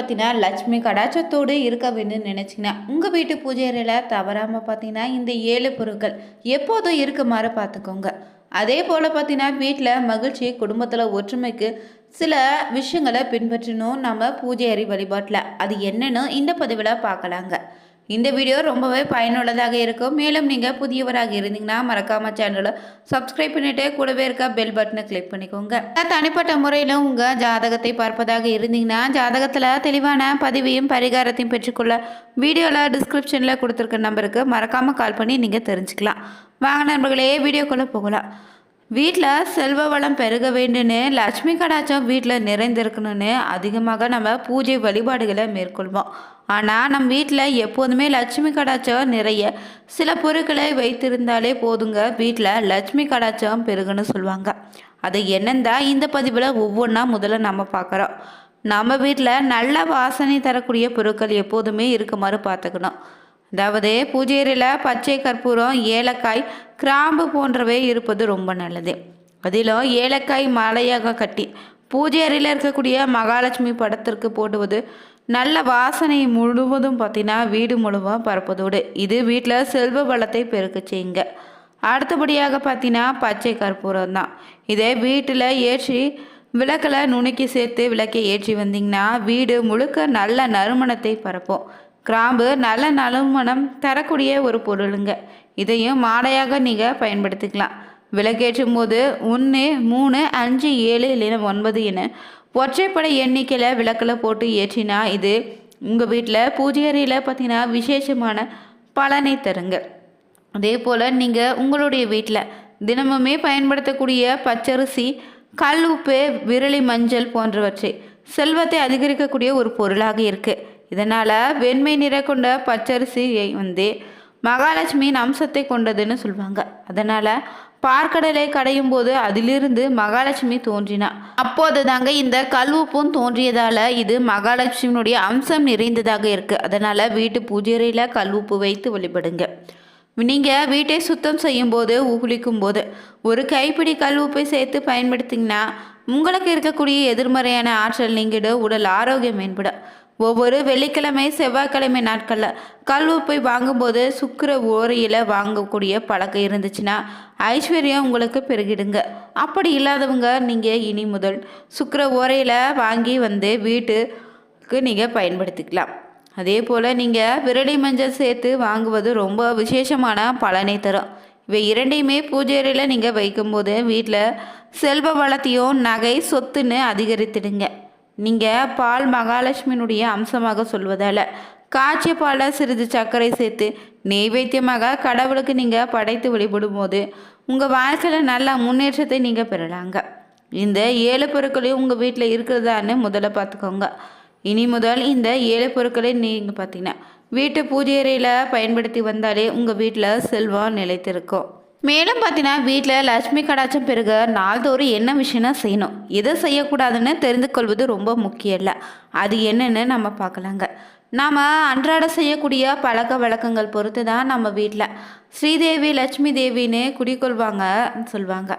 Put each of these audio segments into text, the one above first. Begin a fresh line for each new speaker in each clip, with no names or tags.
பார்த்தீங்கன்னா லட்சுமி கடாச்சத்தோடு இருக்க வேண்டும் நினச்சிங்கன்னா உங்கள் வீட்டு பூஜை அறையில் தவறாமல் பார்த்தீங்கன்னா இந்த ஏழு பொருட்கள் எப்போதும் இருக்குமாறு பார்த்துக்கோங்க அதே போல் பார்த்தீங்கன்னா வீட்டில் மகிழ்ச்சி குடும்பத்தில் ஒற்றுமைக்கு சில விஷயங்களை பின்பற்றணும் நம்ம பூஜை அறி வழிபாட்டில். அது என்னன்னு இந்த பதிவில் பார்க்கலாங்க இந்த வீடியோ ரொம்பவே பயனுள்ளதாக இருக்கும். மேலும் நீங்கள் புதியவராக இருந்தீங்கன்னா மறக்காமல் சேனலை சப்ஸ்கிரைப் பண்ணிவிட்டு கூடவே இருக்க பெல் பட்டனை கிளிக் பண்ணிக்கோங்க. தனிப்பட்ட முறையில் உங்கள் ஜாதகத்தை பார்ப்பதாக இருந்தீங்கன்னா ஜாதகத்தில் தெளிவான பதிவையும் பரிகாரத்தையும் பெற்றுக்கொள்ள வீடியோவில் டிஸ்கிரிப்ஷனில் கொடுத்துருக்க நம்பருக்கு மறக்காமல் கால் பண்ணி நீங்கள் தெரிஞ்சுக்கலாம். வாங்க நண்பர்களே வீடியோக்குள்ளே போகலாம். வீட்டில் செல்வ வளம் பெருக வேண்டும்னு லட்சுமி கடாச்சம் வீட்டில் நிறைந்திருக்கணும்னு அதிகமாக நம்ம பூஜை வழிபாடுகளை மேற்கொள்வோம். ஆனால் நம் வீட்டில் எப்போதுமே லட்சுமி கடாச்சம் நிறைய. சில பொருட்களை வைத்திருந்தாலே போதுங்க. வீட்டில் லட்சுமி கடாச்சம் பெருகுன்னு சொல்லுவாங்க. அது என்னந்தா இந்த பதிவில் ஒவ்வொன்றா முதல்ல நம்ம பார்க்குறோம். நம்ம வீட்டில் நல்ல வாசனை தரக்கூடிய பொருட்கள் எப்போதுமே இருக்குமாறு பார்த்துக்கணும். அதாவது பூஜையறையில் பச்சை கற்பூரம் ஏலக்காய் கிராம்பு போன்றவை இருப்பது ரொம்ப நல்லது. அதிலும் ஏலக்காய் மலையாக கட்டி பூஜை அறையில் இருக்கக்கூடிய மகாலட்சுமி படத்திற்கு போடுவது நல்ல வாசனை முழுவதும் பார்த்தீங்கன்னா வீடு முழுவதும் பரப்பதோடு. இது வீட்டில் செல்வ வளத்தை பெருக்க செய்யுங்க. அடுத்தபடியாக பார்த்தீங்கன்னா பச்சை கற்பூரம் தான். இதே வீட்டில் ஏற்றி விளக்கில் நுணுக்கி சேர்த்து விளக்கை ஏற்றி வந்தீங்கன்னா வீடு முழுக்க நல்ல நறுமணத்தை பரப்போம். கிராம்பு நல்ல நறுமணம் தரக்கூடிய ஒரு பொருளுங்க. இதையும் மாலையாக நீங்கள் பயன்படுத்திக்கலாம். விளக்கேற்றும் போது ஒன்று மூணு அஞ்சு ஏழு இல்லைன்னா ஒன்பது என ஒற்றைப்படை எண்ணிக்கையில் விளக்கில் போட்டு ஏற்றினா இது உங்கள் வீட்டில் பூஜை அறையில் பார்த்தீங்கன்னா விசேஷமான பலனை தருங்க. அதே போல் நீங்கள் உங்களுடைய வீட்டில் தினமுமே பயன்படுத்தக்கூடிய பச்சரிசி கல் உப்பு விரலி மஞ்சள் போன்றவற்றை செல்வத்தை அதிகரிக்கக்கூடிய ஒரு பொருளாக இருக்குது இதனால் வெண்மை நிற கொண்ட பச்சரிசியை வந்து மகாலட்சுமியின் அம்சத்தை கொண்டதுன்னு சொல்லுவாங்க அதனால் பார்க்கடலை கடையும் போது அதிலிருந்து மகாலட்சுமி தோன்றினா. அப்போது தாங்க இந்த கல்வுப்பும் தோன்றியதால் இது மகாலட்சுமியினுடைய அம்சம் நிறைந்ததாக இருக்குது அதனால் வீட்டு பூஜைறையில் கல்வப்பு வைத்து வழிபடுங்க. நீங்கள் வீட்டை சுத்தம் செய்யும்போது குளிக்கும் போது ஒரு கைப்பிடி கல் உப்பை சேர்த்து பயன்படுத்திங்கன்னா உங்களுக்கு இருக்கக்கூடிய எதிர்மறையான ஆற்றல் நீங்கிடு உடல் ஆரோக்கியம் மேம்படும். ஒவ்வொரு வெள்ளிக்கிழமை செவ்வாய்க்கிழமை நாட்களில் கல் உப்பை வாங்கும்போது சுக்கிர ஓரையில் வாங்கக்கூடிய பழக்கம் இருந்துச்சுன்னா ஐஸ்வர்யம் உங்களுக்கு பெருகிடுங்க. அப்படி இல்லாதவங்க நீங்கள் இனி முதல் சுக்கர ஓரையில் வாங்கி வந்து வீட்டுக்கு நீங்கள் பயன்படுத்திக்கலாம். அதே போல் நீங்கள் விரலி மஞ்சள் சேர்த்து வாங்குவது ரொம்ப விசேஷமான பலனை தரும். இவை இரண்டையுமே பூஜை அறையில் நீங்கள் வைக்கும்போது வீட்டில் செல்வ வளத்தையும் நகை சொத்துன்னு அதிகரித்துடுங்க. நீங்கள் பால் மகாலட்சுமியினுடைய அம்சமாக சொல்வதால் காய்ச்சிய பாலை சிறிது சர்க்கரை சேர்த்து நெய்வேத்தியமாக கடவுளுக்கு நீங்கள் படைத்து வழிபடும் போது உங்கள் வாழ்க்கையில் நல்ல முன்னேற்றத்தை நீங்கள் பெறலாங்க. இந்த ஏழு பொருட்களையும் உங்கள் வீட்டில் இருக்கிறதான்னு முதல்ல பார்த்துக்கோங்க இனி முதல் இந்த ஏழு பொருட்களை நீங்கள் பார்த்தீங்கன்னா வீட்டு பூஜை அறையில் பயன்படுத்தி வந்தாலே உங்கள் வீட்டில் செல்வம் நிலைத்திருக்கும். மேலும் பார்த்தீங்கன்னா வீட்டில் லட்சுமி கடாச்சம் பெருக நாள்தோறும் என்ன விஷயம்னா செய்யணும். எதை செய்யக்கூடாதுன்னு தெரிந்து கொள்வது ரொம்ப முக்கியம் இல்லை. அது என்னென்னு நம்ம பார்க்கலாங்க நாம் அன்றாட செய்யக்கூடிய பழக்க வழக்கங்கள் பொறுத்து தான் நம்ம வீட்டில் ஸ்ரீதேவி லட்சுமி தேவின்னு குடிக்கொள்வாங்க சொல்லுவாங்க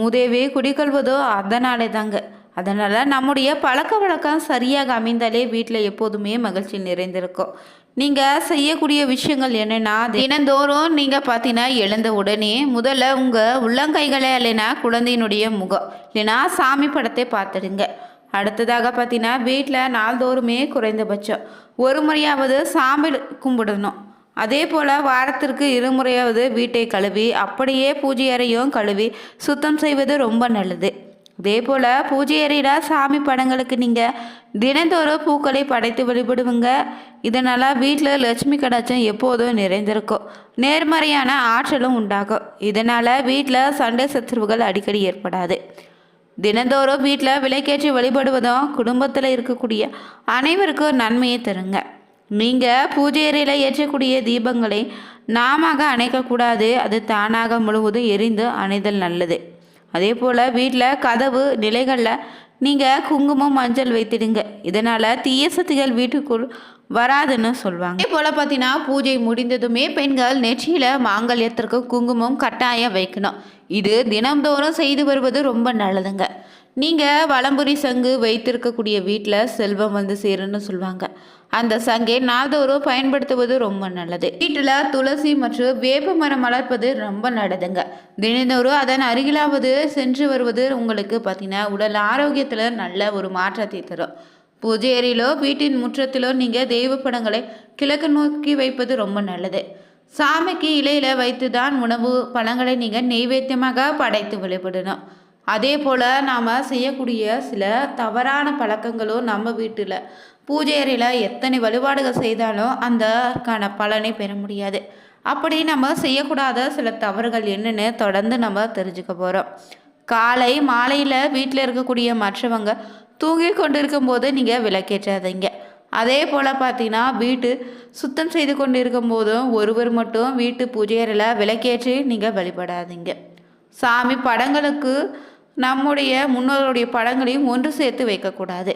மூதேவி குடிக்கொள்வதோ அதனாலே தாங்க. அதனால் நம்முடைய பழக்க வழக்கம் சரியாக அமைந்தாலே வீட்டில் எப்போதுமே மகிழ்ச்சி நிறைந்திருக்கும். நீங்கள் செய்யக்கூடிய விஷயங்கள் என்னென்னா தினந்தோறும் நீங்கள் பார்த்தீங்கன்னா எழுந்த உடனே முதல்ல உங்கள் உள்ளங்கைகளை இல்லைன்னா குழந்தையினுடைய முகம் இல்லைன்னா சாமி படத்தை பார்த்துடுங்க. அடுத்ததாக பார்த்தீங்கன்னா வீட்டில் நாள்தோறுமே குறைந்தபட்சம் ஒரு முறையாவது சாமி கும்பிடணும். அதே போல் வாரத்திற்கு இருமுறையாவது வீட்டை கழுவி அப்படியே பூஜை அறையும் கழுவி சுத்தம் செய்வது ரொம்ப நல்லது. இதே போல் பூஜை அறையில் சாமி படங்களுக்கு நீங்கள் தினந்தோறும் பூக்களை படைத்து வழிபடுவீங்க. இதனால் வீட்டில் லட்சுமி கடாச்சம் எப்போதும் நிறைந்திருக்கும். நேர்மறையான ஆற்றலும் உண்டாகும். இதனால் வீட்டில் சண்டை சத்துருவுகள் அடிக்கடி ஏற்படாது. தினந்தோறும் வீட்டில் விலைக்கேற்றி வழிபடுவதும் குடும்பத்தில் இருக்கக்கூடிய அனைவருக்கும் நன்மையை தருங்க. நீங்கள் பூஜை அறையில் ஏற்றக்கூடிய தீபங்களை நாம அணைக்கக்கூடாது. அது தானாக முழுவதும் எரிந்து அணைதல் நல்லது. அதே போல் வீட்டில் கதவு நிலைகளில் நீங்கள் குங்குமம் மஞ்சள் வைத்திடுங்க. இதனால் தீய சக்திகள் வீட்டுக்குள் வராதுன்னு சொல்லுவாங்க அதே போல் பார்த்தீங்கன்னா பூஜை முடிந்ததுமே பெண்கள் நெற்றியில் மாங்கல்யத்திற்கு குங்குமம் கட்டாயம் வைக்கணும். இது தினம்தோறும் செய்து வருவது ரொம்ப நல்லதுங்க. நீங்கள் வலம்புரி சங்கு வைத்திருக்கக்கூடிய வீட்டில் செல்வம் வந்து சேருன்னு சொல்லுவாங்க அந்த சங்கை நாள்தோறும் பயன்படுத்துவது ரொம்ப நல்லது. வீட்டில் துளசி மற்றும் வேப்ப மரம் வளர்ப்பது ரொம்ப நல்லதுங்க. தினந்தோறும் அதன் அருகிலாவது சென்று வருவது உங்களுக்கு பார்த்தீங்கன்னா உடல் ஆரோக்கியத்தில் நல்ல ஒரு மாற்றத்தை தரும். பூஜை வீட்டின் முற்றத்திலோ நீங்கள் தெய்வ படங்களை கிழக்கு நோக்கி வைப்பது ரொம்ப நல்லது. சாமிக்கு இலையில் வைத்து தான் உணவு பழங்களை நீங்கள் நெய்வேத்தியமாக படைத்து வழிபடணும். அதே போல் நாம் செய்யக்கூடிய சில தவறான பழக்கங்களும் நம்ம வீட்டில் பூஜை அறையில் எத்தனை வழிபாடுகள் செய்தாலும் அந்தக்கான பலனை பெற முடியாது. அப்படி நம்ம செய்யக்கூடாத சில தவறுகள் என்னென்னு தொடர்ந்து நம்ம தெரிஞ்சுக்க போகிறோம் காலை மாலையில் வீட்டில் இருக்கக்கூடிய மற்றவங்க தூங்கி கொண்டு இருக்கும்போது நீங்கள் விளக்கேற்றாதீங்க. அதே போல் பார்த்தீங்கன்னா வீட்டு சுத்தம் செய்து கொண்டு இருக்கும்போதும் ஒருவர் மட்டும் வீட்டு பூஜையரில் விளக்கேற்றி நீங்கள் வழிபடாதீங்க. சாமி படங்களுக்கு நம்முடைய முன்னோருடைய படங்களையும் ஒன்று சேர்த்து வைக்கக்கூடாது.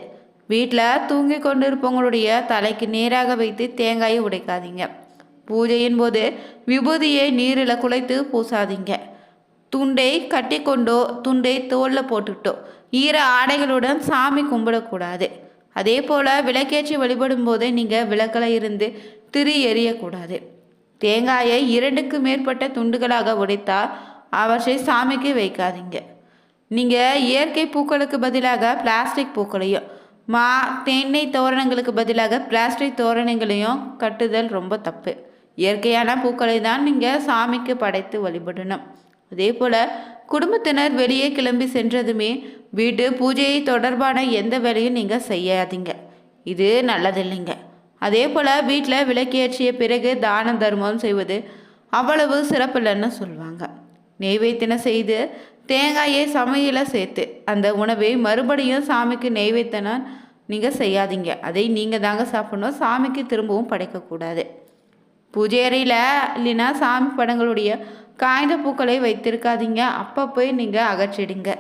வீட்டில் தூங்கி கொண்டிருப்பவங்களுடைய தலைக்கு நேராக வைத்து தேங்காயை உடைக்காதீங்க. பூஜையின் போது விபூதியை நீரில் குலைத்து பூசாதீங்க. துண்டை கட்டிக்கொண்டோ துண்டை தோளில் போட்டுக்கிட்டோ ஈர ஆடைகளுடன் சாமி கும்பிடக்கூடாது. அதே போல் விளக்கேற்றி வழிபடும் போதே நீங்கள் விளக்கில் இருந்து திரி எறியக்கூடாது. தேங்காயை இரண்டுக்கு மேற்பட்ட துண்டுகளாக உடைத்தால் அவற்றை சாமிக்கு வைக்காதீங்க. நீங்கள் இயற்கை பூக்களுக்கு பதிலாக பிளாஸ்டிக் பூக்களையும் மா தென்னை தோரணங்களுக்கு பதிலாக பிளாஸ்டிக் தோரணங்களையும் கட்டுதல் ரொம்ப தப்பு. இயற்கையான பூக்களை தான் நீங்கள் சாமிக்கு படைத்து வழிபடணும். அதே போல் குடும்பத்தினர் வெளியே கிளம்பி சென்றதுமே வீட்டு பூஜையை தொடர்பான எந்த வேலையும் நீங்கள் செய்யாதீங்க. இது நல்லதில்லைங்க. அதே போல் வீட்டில் விளக்கேற்றிய பிறகு தான தர்மம் செய்வது அவ்வளவு சிறப்பில்லைன்னு சொல்லுவாங்க நெய்வேத்தினம் செய்து தேங்காயை சமையல சேர்த்து அந்த உணவை மறுபடியும் சாமிக்கு நெய்வேத்தனம் நீங்கள் செய்யாதீங்க. அதை நீங்கள் தாங்க சாப்பிடணும். சாமிக்கு திரும்பவும் படைக்கக்கூடாது. பூஜை அறையில் இல்லைன்னா சாமி படங்களுடைய காய்ந்த பூக்களை வைத்திருக்காதீங்க. அப்போ போய் நீங்கள் அகற்றிடுங்க.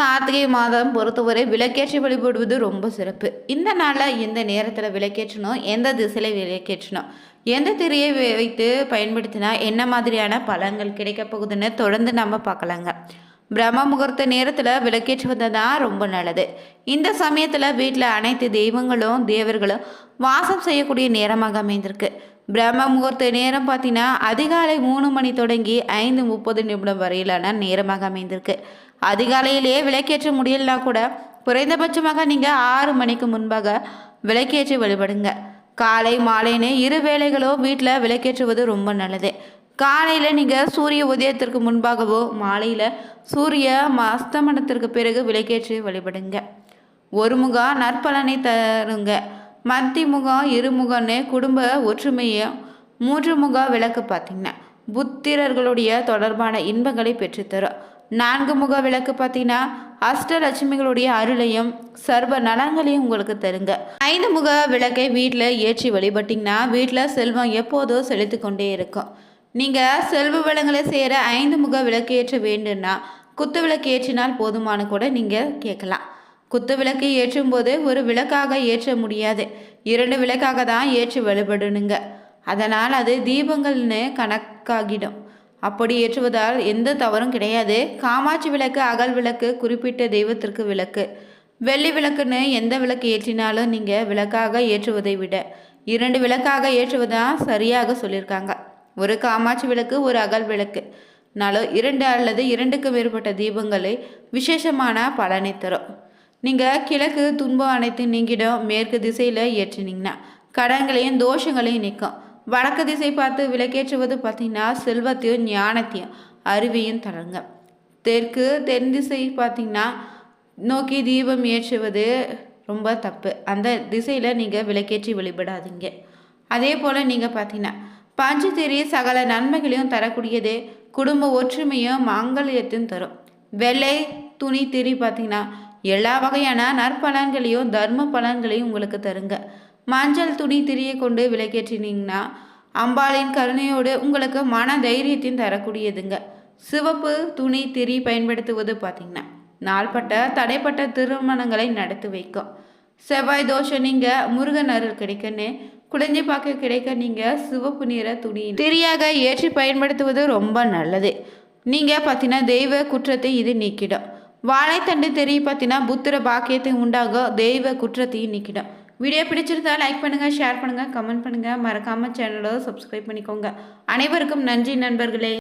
கார்த்திகை மாதம் பொறுத்தவரை விளக்கேற்றி வழிபடுவது ரொம்ப சிறப்பு. இந்த நாளில் இந்த நேரத்தில் விளக்கேற்றணும்? எந்த திசையில் விளக்கேற்றணும்? எந்த திரையை வைத்து பயன்படுத்தினா என்ன மாதிரியான பலன்கள் கிடைக்க போகுதுன்னு தொடர்ந்து நம்ம பார்க்கலாங்க. பிரம்ம முகூர்த்த நேரத்தில் விளக்கேற்றுவது தான் ரொம்ப நல்லது. இந்த சமயத்தில் வீட்டில் அனைத்து தெய்வங்களும் தேவர்களும் வாசம் செய்யக்கூடிய நேரமாக அமைந்திருக்கு. பிரம்ம முகூர்த்த நேரம் பார்த்தீங்கன்னா அதிகாலை மூணு மணி தொடங்கி ஐந்து முப்பது நிமிடம் வரையிலான நேரமாக அமைந்திருக்கு. அதிகாலையிலேயே விளக்கேற்ற முடியலனா கூட குறைந்தபட்சமாக நீங்கள் ஆறு மணிக்கு முன்பாக விளக்கேற்றி வழிபடுங்க. காலை மாலைன்னு இரு வேளைகளும் வீட்டில் விளக்கேற்றுவது ரொம்ப நல்லது. காலையில் நீங்கள் சூரிய உதயத்திற்கு முன்பாகவோ மாலையில் சூரிய அஸ்தமனத்திற்கு பிறகு விளக்கேற்றி வழிபடுங்க. ஒரு முகம் நற்பலனை தருங்க. மத்தி முகம் இருமுகன்னு குடும்ப ஒற்றுமையும் மூன்று முக விளக்கு பார்த்திங்கன்னா புத்திரர்களுடைய தொடர்பான இன்பங்களை பெற்றுத்தரும். நான்கு முக விளக்கு பார்த்தீங்கன்னா அஷ்டலட்சுமிகளுடைய அருளையும் சர்வ நலங்களையும் உங்களுக்கு தருங்க. ஐந்து முக விளக்கை வீட்டில் ஏற்றி வழிபட்டிங்கன்னா வீட்டில் செல்வம் எப்போதும் செலுத்தி கொண்டே இருக்கும். நீங்கள் செல்வ விலங்குகளை செய்கிற ஐந்து முக விளக்கு ஏற்ற வேண்டும்னா குத்து விளக்கு ஏற்றினால் போதுமான கூட நீங்கள் கேட்கலாம். குத்து விளக்கு ஏற்றும் போது ஒரு விளக்காக ஏற்ற முடியாது. இரண்டு விளக்காக தான் ஏற்றி வழிபடணுங்க. அதனால் அது தீபங்கள்னு கணக்காகிடும். அப்படி ஏற்றுவதால் எந்த தவறும் கிடையாது. காமாட்சி விளக்கு அகல் விளக்கு குறிப்பிட்ட தெய்வத்திற்கு விளக்கு. வெள்ளி விளக்குன்னு எந்த விளக்கு ஏற்றினாலும் நீங்கள் விளக்காக ஏற்றுவதை விட இரண்டு விளக்காக ஏற்றுவதான் சரியாக சொல்லியிருக்காங்க. ஒரு காமாட்சி விளக்கு ஒரு அகல் விளக்கு. நாலோ இரண்டு அல்லது இரண்டுக்கு மேற்பட்ட தீபங்களை விசேஷமான பலனை தரும். நீங்கள் கிழக்கு துன்பம் அனைத்து நீங்கிடும் மேற்கு திசையில் ஏற்றினீங்கன்னா கடன்களையும் தோஷங்களையும் நிற்கும் வடக்கு திசை பார்த்து விளக்கேற்றுவது பார்த்திங்கன்னா செல்வத்தையும் ஞானத்தையும் அறிவையும் தருங்க. தெற்கு தென் திசை பார்த்திங்கன்னா நோக்கி தீபம் ஏற்றுவது ரொம்ப தப்பு. அந்த திசையில் நீங்கள் விளக்கேற்றி வழிபடாதீங்க. அதே போல் நீங்கள் பார்த்தீங்கன்னா பஞ்சு சகல நன்மைகளையும் தரக்கூடியது. குடும்ப ஒற்றுமையும் மாங்கல்யத்தையும் தரும். வெள்ளை துணி திரி பார்த்தீங்கன்னா எல்லா வகையான நற்பலன்களையும் தர்ம பலன்களையும் உங்களுக்கு தருங்க. மஞ்சள் துணி திரியை கொண்டு விளக்கேற்றினீங்கன்னா அம்பாளின் கருணையோடு உங்களுக்கு மன தைரியத்தையும் தரக்கூடியதுங்க. சிவப்பு துணி திரி பயன்படுத்துவது பார்த்திங்கன்னா நாள்பட்ட தடைப்பட்ட திருமணங்களை நடத்தி வைக்கும். செவ்வாய் தோஷம் நீங்கள் முருகன் அருள் கிடைக்குன்னு குழந்தை பார்க்க கிடைக்க நீங்கள் சிவப்பு நிற துணி திரியாக ஏற்றி பயன்படுத்துவது ரொம்ப நல்லது. நீங்கள் பார்த்தீங்கன்னா தெய்வ குற்றத்தை இது நீக்கிடும். வாழைத்தண்டு தெரிய பார்த்தீங்கன்னா புத்திர பாக்கியத்தை உண்டாகும் தெய்வ குற்றத்தையும் நீக்கிடும். வீடியோ பிடிச்சிருந்தா லைக் பண்ணுங்கள் ஷேர் பண்ணுங்கள் கமெண்ட் பண்ணுங்கள் மறக்காமல் சேனலை சப்ஸ்கிரைப் பண்ணிக்கோங்க. அனைவருக்கும் நன்றி நண்பர்களே.